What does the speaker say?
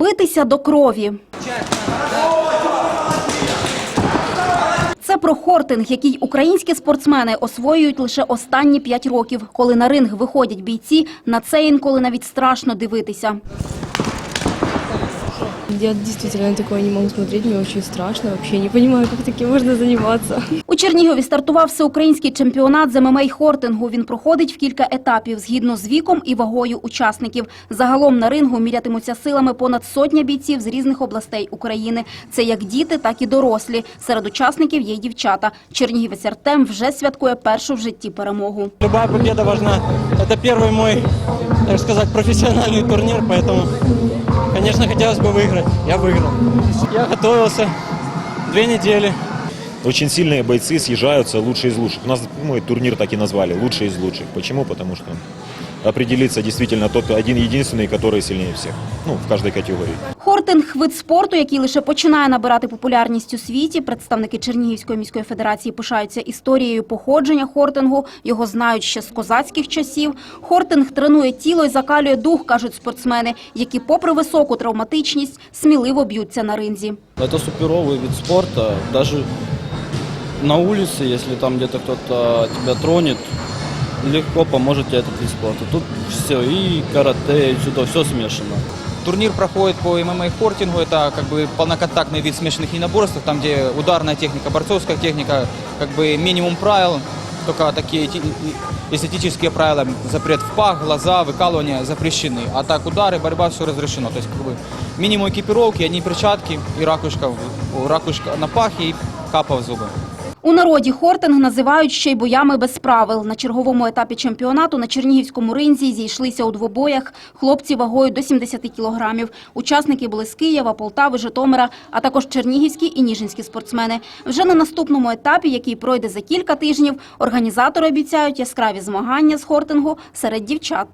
Битися до крові. Це про хортинг, який українські спортсмени освоюють лише останні п'ять років. Коли на ринг виходять бійці, на це інколи навіть страшно дивитися. Я действительно на такое не могу смотреть, мне очень страшно. Вообще не понимаю, как таким можно заниматься. У Чернігові стартував всеукраїнський чемпіонат з ММА хортингу. Він проходить в кілька етапів згідно з віком і вагою учасників. Загалом на рингу мірятимуться силами понад сотня бійців з різних областей України. Це як діти, так і дорослі. Серед учасників є й дівчата. Чернігівець Артем вже святкує першу в житті перемогу. Любая победа важна. Это первый мой, так сказать, профессиональный турнир, поэтому, конечно, хотелось бы выиграть. Я выиграл. Я готовился две недели. Очень сильные бойцы съезжаются, лучшие из лучших. У нас мы турнир так и назвали, лучшие из лучших. Почему? Потому что определится действительно тот один единственный, который сильнее всех. Ну, в каждой категории. Хортинг – вид спорту, який лише починає набирати популярність у світі. Представники Чернігівської міської федерації пишаються історією походження хортингу. Його знають ще з козацьких часів. Хортинг тренує тіло і закалює дух, кажуть спортсмени, які попри високу травматичність сміливо б'ються на ринзі. Это суперовый вид спорта. Даже на улице, если там где-то кто-то тебя тронет, легко поможет тебе этот вид спорта. Тут все, и карате, и дзюдо, все смешано. Турнир проходит по ММА и хортингу. Это как бы полноконтактный вид смешанных единоборств, там где ударная техника, борцовская техника, как бы минимум правил, только такие эти- эстетические правила, запрет в пах, глаза, выкалывание запрещены. А так удары, борьба, все разрешено. То есть как бы минимум экипировки, одни перчатки и ракушка, в- ракушка на пахе и капа в зубы. У народі хортинг називають ще й боями без правил. На черговому етапі чемпіонату на Чернігівському ринзі зійшлися у двобоях хлопці вагою до 70 кілограмів. Учасники були з Києва, Полтави, Житомира, а також чернігівські і ніжинські спортсмени. Вже на наступному етапі, який пройде за кілька тижнів, організатори обіцяють яскраві змагання з хортингу серед дівчат.